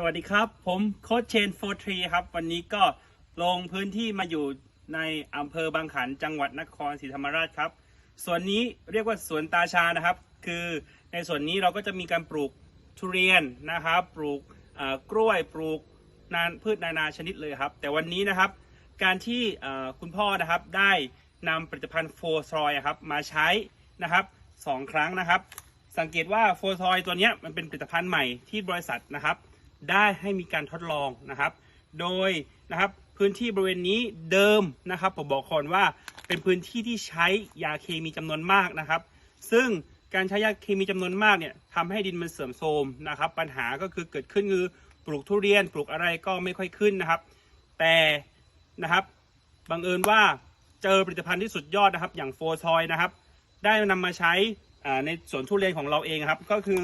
สวัสดีครับ ผมโค้ชเชนโฟทรีครับ วันนี้ก็ลงพื้นที่มาอยู่ในอำเภอบางขันจังหวัดนครศรีธรรมราชครับส่วนนี้เรียกว่าสวนตาชานะครับ คือในส่วนนี้เราก็จะมีการปลูกทุเรียนนะครับปลูกกล้วยปลูกนานพืชนานาชนิดเลยครับ แต่วันนี้นะครับ การที่คุณพ่อนะครับได้นำผลิตภัณฑ์โฟซอยครับมาใช้นะครับสองครั้งนะครับ สังเกตว่าโฟซอยตัวนี้มันเป็นผลิตภัณฑ์ใหม่ที่บริษัทนะครับ ได้ให้มีการทดลองนะครับ โดยนะครับพื้นที่บริเวณนี้เดิมนะครับผมบอกก่อนว่าเป็นพื้นที่ที่ใช้ยาเคมีจำนวนมากนะครับ ซึ่งการใช้ยาเคมีจำนวนมากเนี่ยทำให้ดินมันเสื่อมโทรมนะครับ ปัญหาก็คือเกิดขึ้นคือปลูกทุเรียนปลูกอะไรก็ไม่ค่อยขึ้นนะครับ แต่นะครับบังเอิญว่าเจอผลิตภัณฑ์ที่สุดยอดนะครับ อย่างโฟซอยนะครับ ได้นำมาใช้ในสวนทุเรียนของเราเองครับ ก็คือ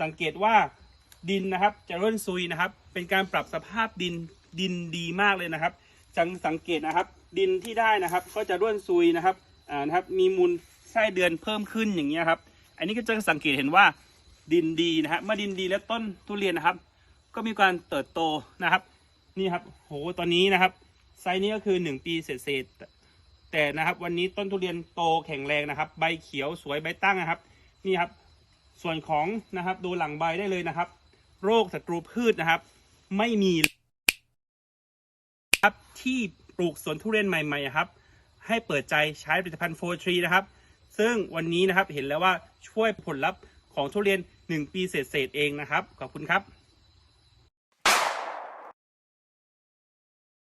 สังเกตว่า ดินนะครับ จะร่วนซุยนะครับ เป็นการปรับสภาพดินดินดีมากเลยนะครับสังสังเกตนะครับ ดินที่ได้นะครับ ก็จะร่วนซุยนะครับอ่านะครับมีมูลไส้เดือนเพิ่มขึ้นอย่างเงี้ยครับ อันนี้ก็จะสังเกตเห็นว่าดินดีนะครับเมื่อดินดีแล้วต้นทุเรียนนะครับ ก็มีการเติบโตนะครับ นี่ครับโหตอนนี้นะครับ ไซส์นี้ก็คือหนึ่งปีเศษแต่นะครับ วันนี้ต้นทุเรียนโตแข็งแรงนะครับ ใบเขียวสวยใบตั้งนะครับ นี่ครับ ส่วนของนะครับดูหลังใบได้เลยนะครับ โรคศัตรูพืชนะครับ ไม่มีครับที่ปลูกสวนทุเรียนใหม่ๆครับ ให้เปิดใจใช้ผลิตภัณฑ์โฟทรีนะครับ ซึ่งวันนี้นะครับเห็นแล้วว่าช่วยผลลัพธ์ของทุเรียน 1 ปีเศษๆเองนะครับ ขอบคุณครับ